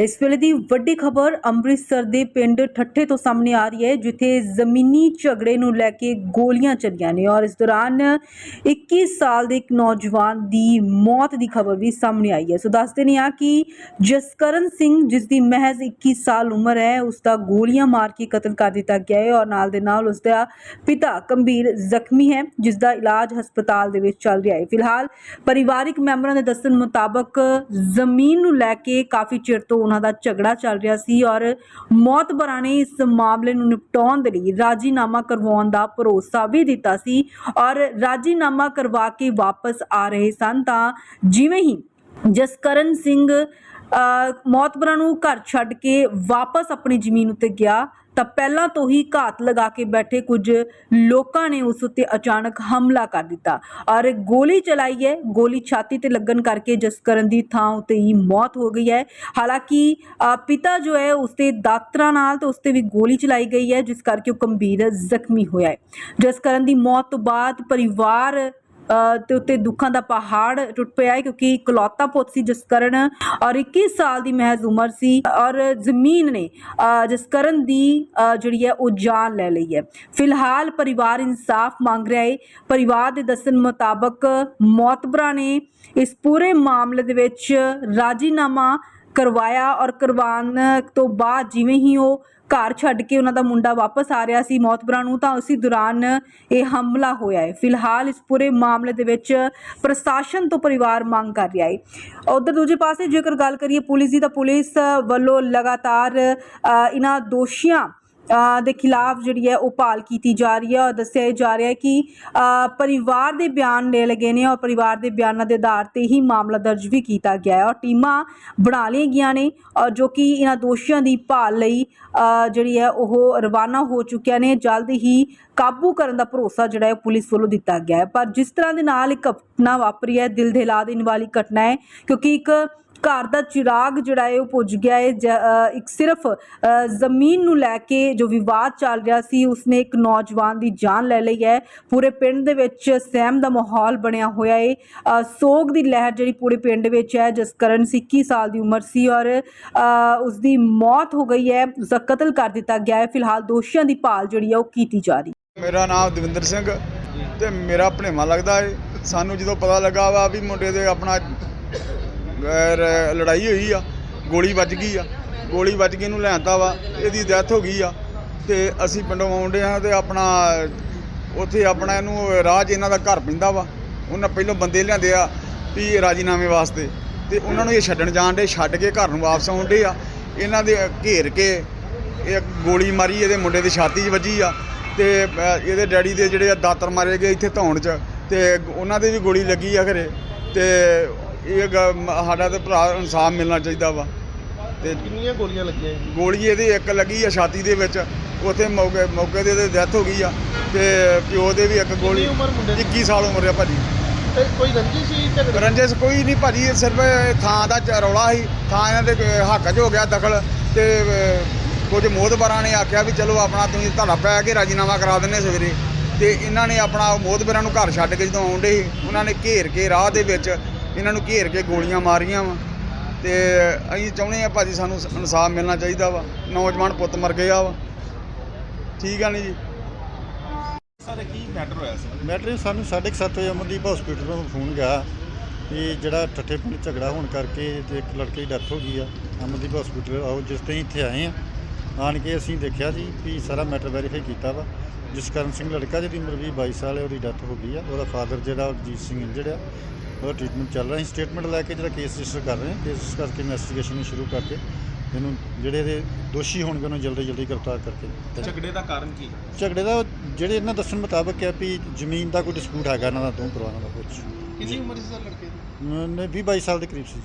ਇਸ ਵੇਲੇ ਦੀ ਵੱਡੀ ਖਬਰ ਅੰਮ੍ਰਿਤਸਰ ਦੇ ਪਿੰਡ ਠੱਠੇ ਤੋਂ ਸਾਹਮਣੇ ਆ ਰਹੀ ਹੈ, ਜਿੱਥੇ ਜ਼ਮੀਨੀ ਝਗੜੇ ਨੂੰ ਲੈ ਕੇ ਗੋਲੀਆਂ ਚੱਲੀਆਂ ਨੇ ਔਰ ਇਸ ਦੌਰਾਨ 21 ਸਾਲ ਦੇ ਇੱਕ ਨੌਜਵਾਨ ਦੀ ਮੌਤ ਦੀ ਖਬਰ ਵੀ ਸਾਹਮਣੇ ਆਈ ਹੈ। ਸੋ ਦੱਸਦੇ ਨੇ ਆ ਕਿ ਜਸਕਰਨ ਸਿੰਘ, ਜਿਸ ਦੀ ਮਹਿਜ਼ 21 ਸਾਲ ਉਮਰ ਹੈ, ਉਸ ਦਾ ਗੋਲੀਆਂ ਮਾਰ ਕੇ ਕਤਲ ਕਰ ਦਿੱਤਾ ਗਿਆ ਹੈ ਔਰ ਨਾਲ ਦੇ ਨਾਲ ਉਸ ਦਾ ਪਿਤਾ ਗੰਭੀਰ ਜ਼ਖਮੀ ਹੈ, ਜਿਸ ਦਾ ਇਲਾਜ ਹਸਪਤਾਲ ਦੇ ਵਿੱਚ ਚੱਲ ਰਿਹਾ ਹੈ। ਫਿਲਹਾਲ ਪਰਿਵਾਰਿਕ ਮੈਂਬਰਾਂ ਦੇ ਦੱਸਣ ਮੁਤਾਬਕ ਜ਼ਮੀਨ ਨੂੰ ਲੈ ਕੇ ਕਾਫੀ ਚਿਰ ਤੋਂ ਉਹਨਾਂ ਦਾ ਝਗੜਾ ਚੱਲ ਰਿਹਾ ਸੀ ਔਰ ਮੌਤਬਰਾਂ ਨੇ ਇਸ ਮਾਮਲੇ ਨੂੰ ਨਿਪਟਾਉਣ ਦੇ ਲਈ ਰਾਜੀਨਾਮਾ ਕਰਵਾਉਣ ਦਾ ਭਰੋਸਾ ਵੀ ਦਿੱਤਾ ਸੀ ਔਰ ਰਾਜੀਨਾਮਾ ਕਰਵਾ ਕੇ ਵਾਪਸ ਆ ਰਹੇ ਸਨ ਤਾਂ ਜਿਵੇਂ ਹੀ ਜਸਕਰਨ ਸਿੰਘ ਮੌਤਬਰਾਂ ਨੂੰ ਘਰ ਛੱਡ ਕੇ ਵਾਪਸ ਆਪਣੀ ਜ਼ਮੀਨ ਉੱਤੇ ਗਿਆ ਤਾਂ ਪਹਿਲਾਂ ਤੋਂ ਹੀ ਘਾਤ ਲਗਾ ਕੇ ਬੈਠੇ ਕੁਝ ਲੋਕਾਂ ਨੇ ਉਸ ਉੱਤੇ ਅਚਾਨਕ ਹਮਲਾ ਕਰ ਦਿੱਤਾ। ਔਰ ਗੋਲੀ ਚਲਾਈ ਹੈ। ਗੋਲੀ ਛਾਤੀ ਤੇ ਲੱਗਣ ਕਰਕੇ ਜਸਕਰਨ ਦੀ ਥਾਂ ਉੱਤੇ ਹੀ ਮੌਤ ਹੋ ਗਈ ਹੈ। ਹਾਲਾਂਕਿ ਪਿਤਾ ਜੋ ਹੈ, ਉਸ ਤੇ ਦਾਤਰਾਂ ਨਾਲ ਤੇ ਉਸ ਤੇ ਵੀ ਗੋਲੀ ਚਲਾਈ ਗਈ ਹੈ, ਜਿਸ ਕਰਕੇ ਉਹ ਗੰਭੀਰ ਜ਼ਖਮੀ ਹੋਇਆ ਹੈ। ਜਸਕਰਨ ਦੀ ਮੌਤ ਤੋਂ ਬਾਅਦ ਪਰਿਵਾਰ ਤੇ ਉੱਤੇ ਦੁੱਖਾਂ ਦਾ ਪਹਾੜ ਟੁੱਟ ਪਿਆ ਹੈ ਕਿਉਂਕਿ ਇਕਲੌਤਾ ਪੁੱਤ ਸੀ ਜਸਕਰਨ ਔਰ 21 ਸਾਲ ਦੀ ਮਹਿਜ਼ ਉਮਰ ਸੀ ਔਰ ਜ਼ਮੀਨ ਨੇ ਜਸਕਰਨ ਦੀ ਜਿਹੜੀ ਹੈ ਉਹ ਜਾਨ ਲੈ ਲਈ ਹੈ। ਫਿਲਹਾਲ ਪਰਿਵਾਰ ਇਨਸਾਫ ਮੰਗ ਰਿਹਾ ਹੈ। ਪਰਿਵਾਰ ਦੇ ਦੱਸਣ ਮੁਤਾਬਕ ਮੌਤਬਰਾ ਨੇ ਇਸ ਪੂਰੇ ਮਾਮਲੇ ਦੇ ਵਿੱਚ ਰਾਜੀਨਾਮਾ ਕਰਵਾਇਆ ਔਰ ਕਰਵਾਉਣ ਤੋਂ ਬਾਅਦ ਜਿਵੇਂ ਹੀ ਉਹ ਘਰ ਛੱਡ ਕੇ ਉਹਨਾਂ ਦਾ ਮੁੰਡਾ ਵਾਪਸ ਆ ਰਿਹਾ ਸੀ ਮੌਤਬਰਾਂ ਨੂੰ, ਤਾਂ ਉਸੇ ਦੌਰਾਨ ਇਹ ਹਮਲਾ ਹੋਇਆ ਹੈ। ਫਿਲਹਾਲ ਇਸ ਪੂਰੇ ਮਾਮਲੇ ਦੇ ਵਿੱਚ ਪ੍ਰਸ਼ਾਸਨ ਤੋਂ ਪਰਿਵਾਰ ਮੰਗ ਕਰ ਰਿਹਾ ਹੈ। ਉਧਰ ਦੂਜੇ ਪਾਸੇ ਜੇਕਰ ਗੱਲ ਕਰੀਏ ਪੁਲਿਸ ਦੀ, ਤਾਂ ਪੁਲਿਸ ਵੱਲੋਂ ਲਗਾਤਾਰ ਇਹਨਾਂ ਦੋਸ਼ੀਆਂ ਦੇ ਖਿਲਾਫ ਜਿਹੜੀ ਹੈ ਉਹ ਭਾਲ ਕੀਤੀ ਜਾ ਰਹੀ ਹੈ ਔਰ ਦੱਸਿਆ ਜਾ ਰਿਹਾ ਹੈ ਕਿ ਪਰਿਵਾਰ ਦੇ ਬਿਆਨ ਲੈ ਲਗੇ ਨੇ ਔਰ ਪਰਿਵਾਰ ਦੇ ਬਿਆਨਾਂ ਦੇ ਆਧਾਰ ਤੇ ਹੀ ਮਾਮਲਾ ਦਰਜ ਵੀ ਕੀਤਾ ਗਿਆ ਹੈ ਔਰ ਟੀਮਾਂ ਬਣਾ ਲਈਆਂ ਗਈਆਂ ਨੇ ਔਰ ਜੋ ਕਿ ਇਹਨਾਂ ਦੋਸ਼ੀਆਂ ਦੀ ਭਾਲ ਲਈ ਜਿਹੜੀ ਹੈ ਉਹ ਰਵਾਨਾ ਹੋ ਚੁੱਕੀਆਂ ਨੇ, ਜਲਦ ਹੀ ਕਾਬੂ ਕਰਨ ਦਾ ਭਰੋਸਾ ਜਿਹੜਾ ਹੈ ਪੁਲਿਸ ਵੱਲੋਂ ਦਿੱਤਾ ਗਿਆ ਹੈ। ਪਰ ਜਿਸ ਤਰ੍ਹਾਂ ਦੇ ਨਾਲ ਇੱਕ ਘਟਨਾ ਵਾਪਰੀ ਹੈ, ਦਿਲ ਦਹਿਲਾ ਦੇਣ ਵਾਲੀ ਘਟਨਾ ਹੈ, ਕਿਉਂਕਿ ਇੱਕ ਘਰ ਦਾ ਚਿਰਾਗ ਜਿਹੜਾ ਹੈ ਉਹ ਪੁੱਜ ਗਿਆ ਹੈ। ਜ- ਇੱਕ ਸਿਰਫ ਜ਼ਮੀਨ ਨੂੰ ਲੈ ਕੇ ਜੋ ਵਿਵਾਦ ਚੱਲ ਰਿਹਾ ਸੀ ਉਸਨੇ ਇੱਕ ਨੌਜਵਾਨ ਦੀ ਜਾਨ ਲੈ ਲਈ ਹੈ। ਪੂਰੇ ਪਿੰਡ ਦੇ ਵਿੱਚ ਸਹਿਮ ਦਾ ਮਾਹੌਲ ਬਣਿਆ ਹੋਇਆ ਹੈ। ਸੋਗ ਦੀ ਲਹਿਰ ਜਿਹੜੀ ਪੂਰੇ ਪਿੰਡ ਵਿੱਚ ਹੈ ਜਸਕਰਨ ਸੀ 21 ਸਾਲ ਦੀ ਉਮਰ ਸੀ ਔਰ ਅ, ਉਸਦੀ ਮੌਤ ਹੋ ਗਈ ਹੈ ਉਸਦਾ ਕਤਲ ਕਰ ਦਿੱਤਾ ਗਿਆ ਹੈ। ਫਿਲਹਾਲ ਦੋਸ਼ੀਆਂ ਦੀ ਭਾਲ ਜਿਹੜੀ ਹੈ ਉਹ ਕੀਤੀ ਜਾ ਰਹੀ। ਮੇਰਾ ਨਾਮ ਦਵਿੰਦਰ ਸਿੰਘ ਤੇ ਮੇਰਾ ਭਣੇਵਾ ਲੱਗਦਾ ਏ ਸਾਨੂੰ ਜਦੋਂ ਪਤਾ ਲੱਗਾ ਵਾ ਵੀ ਮੁੰਡੇ ਦੇ ਆਪਣਾ ਅਹ, ਲੜਾਈ ਹੋਈ ਆ ਗੋਲੀ ਵੱਜ ਗਈ ਆ। ਗੋਲੀ ਵੱਜ ਕੇ ਇਹਨੂੰ ਲਿਆਂਦਾ ਵਾ ਇਹਦੀ ਡੈਥ ਹੋ ਗਈ ਆ। ਤੇ ਅਸੀਂ ਪਿੰਡੋਂ ਆਉਂਦੇ ਹਾਂ ਤੇ ਆਪਣਾ ਉੱਥੇ ਆਪਣਾ ਇਹਨੂੰ ਰਾਜ ਇਹਨਾਂ ਦਾ ਘਰ ਪੈਂਦਾ ਵਾ। ਉਹਨਾਂ ਪਹਿਲੋਂ ਬੰਦੇ ਲਿਆਂਦੇ ਆ ਵੀ ਰਾਜੀਨਾਮੇ ਵਾਸਤੇ। ਤੇ ਉਹਨਾਂ ਨੂੰ ਇਹ ਛੱਡਣ ਜਾਣ ਦੇ ਛੱਡ ਕੇ ਘਰ ਨੂੰ ਵਾਪਸ ਆਉਂਦੇ ਆ। ਇਹਨਾਂ ਦੇ ਘੇਰ ਕੇ ਇਹ ਗੋਲੀ ਮਾਰੀ ਇਹਦੇ ਮੁੰਡੇ ਦੀ ਛਾਤੀ 'ਚ ਵੱਜੀ ਆ। ਤੇ ਅ, ਇਹਦੇ ਡੈਡੀ ਦੇ ਜਿਹੜੇ ਆ ਦਾਤਰ ਮਾਰੇ ਗਏ ਇੱਥੇ ਧੌਣ 'ਚ। ਤੇ ਉਹਨਾਂ ਦੇ ਵੀ ਗੋਲੀ ਲੱਗੀ ਆ ਘਰੇ। ਤੇ ਇਹ ਗ- ਸਾਡਾ ਤੇ ਭਰਾ ਇਨਸਾਫ ਮਿਲਣਾ ਚਾਹੀਦਾ ਵਾ। ਤੇ ਕਿੰਨੀਆਂ ਗੋਲੀਆਂ ਲੱਗੀਆਂ ਜੀ? ਗੋਲੀ ਇਹਦੇ ਇੱਕ ਲੱਗੀ ਆ ਛਾਤੀ ਦੇ ਵਿੱਚ ਉੱਥੇ ਮੌਕੇ ਮੌਕੇ ਤੇ ਡੈਥ ਹੋ ਗਈ ਆ। ਤੇ ਪਿਓ ਦੇ ਵੀ ਇੱਕ ਗੋਲੀ ਕਿੰਨੀ ਉਮਰ ਮੁੰਡੇ ਦੀ? 21 ਸਾਲ ਉਮਰ ਆ ਭਾਜੀ। ਤੇ ਕੋਈ ਰੰਜੀ ਸੀ ਝਗੜੇ ਰੰਜਸ ਕੋਈ ਨਹੀਂ ਭਾਜੀ ਇਹ ਸਿਰਫ ਇਹ ਥਾਂ ਦਾ ਚ- ਰੌਲਾ ਸੀ। ਥਾਂ ਇਹਨਾਂ ਦੇ ਹੱਕ 'ਚ ਹੋ ਗਿਆ ਦਖਲ। ਤੇ ਅਹ, ਕੁਝ ਮੋਹਤਬਰਾਂ ਨੇ ਆਖਿਆ ਵੀ ਚਲੋ ਆਪਣਾ ਤੁਸੀਂ ਧੜਾ ਪੈ ਕੇ ਰਾਜੀਨਾਮਾ ਕਰਾ ਦਿੰਨੇ ਸਵੇਰੇ। ਤੇ ਇਹਨਾਂ ਨੇ ਆਪਣਾ ਮੋਹਤਬਰਾਂ ਨੂੰ ਘਰ ਛੱਡ ਕੇ ਜਦੋਂ ਆਉਂਦੇ ਸੀ ਉਹਨਾਂ ਨੇ ਘੇਰ ਕੇ ਰਾਹ ਦੇ ਵਿੱਚ ਇਹਨਾਂ ਨੂੰ ਘੇਰ ਕੇ ਗੋਲੀਆਂ ਮਾਰੀਆਂ ਵਾ। ਤੇ ਅਸੀਂ ਚਾਹੁੰਦੇ ਆ ਭਾਜੀ ਸਾਨੂੰ ਇਨਸਾਫ ਮਿਲਣਾ ਚਾਹੀਦਾ ਵਾ। ਨੌਜਵਾਨ ਪੁੱਤ ਮਰ ਗਿਆ ਵਾ। ਠੀਕ ਆ ਨਹੀਂ ਜੀ? ਸਰ ਕੀ ਮੈਟਰ ਹੋਇਆ ਸੀ? ਮੈਟਰ ਸਾਨੂੰ 7:30 ਵਜੇ ਅਮਨਦੀਪ ਹਸਪੀਟਲ ਤੋਂ ਫੋਨ ਗਿਆ ਕਿ ਜਿਹੜਾ ਠੱਠੇ ਪਿੰਡ ਝਗੜਾ ਹੋਣ ਕਰਕੇ ਤੇ ਇੱਕ ਲੜਕੇ ਦੀ ਡੈਥ ਹੋ ਗਈ ਆ। ਅਮਨਦੀਪ ਹਸਪੀਟਲ ਆਓ ਜਿਸ ਤੇ ਇੱਥੇ ਆਏ ਆ। ਆਣ ਕੇ ਅਸੀਂ ਦੇਖਿਆ ਜੀ ਵੀ ਸਾਰਾ ਮੈਟਰ ਵੈਰੀਫਾਈ ਕੀਤਾ ਵਾ। ਜਸਕਰਨ ਸਿੰਘ ਲੜਕਾ ਜਿਹਦੀ ਉਮਰ ਵੀਹ 22 ਸਾਲ ਹੈ ਉਹਦੀ ਡੈਥ ਹੋ ਗਈ ਆ। ਉਹਦਾ ਫਾਦਰ ਜਿਹੜਾ ਅਜੀਤ ਸਿੰਘ ਇੰਜਰਡ ਆ। ਉਹਦਾ ਟ੍ਰੀਟਮੈਂਟ ਚੱਲ ਰਿਹਾ। ਸਟੇਟਮੈਂਟ ਲੈ ਕੇ ਜਿਹੜਾ ਕੇਸ ਰਜਿਸਟਰ ਕਰ ਰਹੇ ਹਾਂ। ਕੇਸ ਕਰਕੇ ਇਨਵੈਸਟੀਗੇਸ਼ਨ ਸ਼ੁਰੂ ਕਰਕੇ ਇਹਨੂੰ ਜਿਹੜੇ ਇਹਦੇ ਦੋਸ਼ੀ ਹੋਣਗੇ ਉਹਨੂੰ ਜਲਦੀ ਜਲਦੀ ਗ੍ਰਿਫਤਾਰ ਕਰਕੇ ਝਗੜੇ ਦਾ ਕਾਰਨ ਕੀ ਝਗੜੇ ਦਾ ਜਿਹੜੇ ਇਹਨਾਂ ਦੱਸਣ ਮੁਤਾਬਕ ਹੈ ਵੀ ਜ਼ਮੀਨ ਦਾ ਕੋਈ ਡਿਸਪਿਊਟ ਹੈਗਾ ਇਹਨਾਂ ਦਾ ਦੋ ਪਰਿਵਾਰਾਂ ਦਾ ਕੁਝ ਕਿੰਨੀ ਉਮਰ ਸੀ ਸਰ ਲੜਕੇ ਦੀ? ਨੇ 20 22 ਸਾਲ ਦੇ ਕਰੀਬ ਸੀ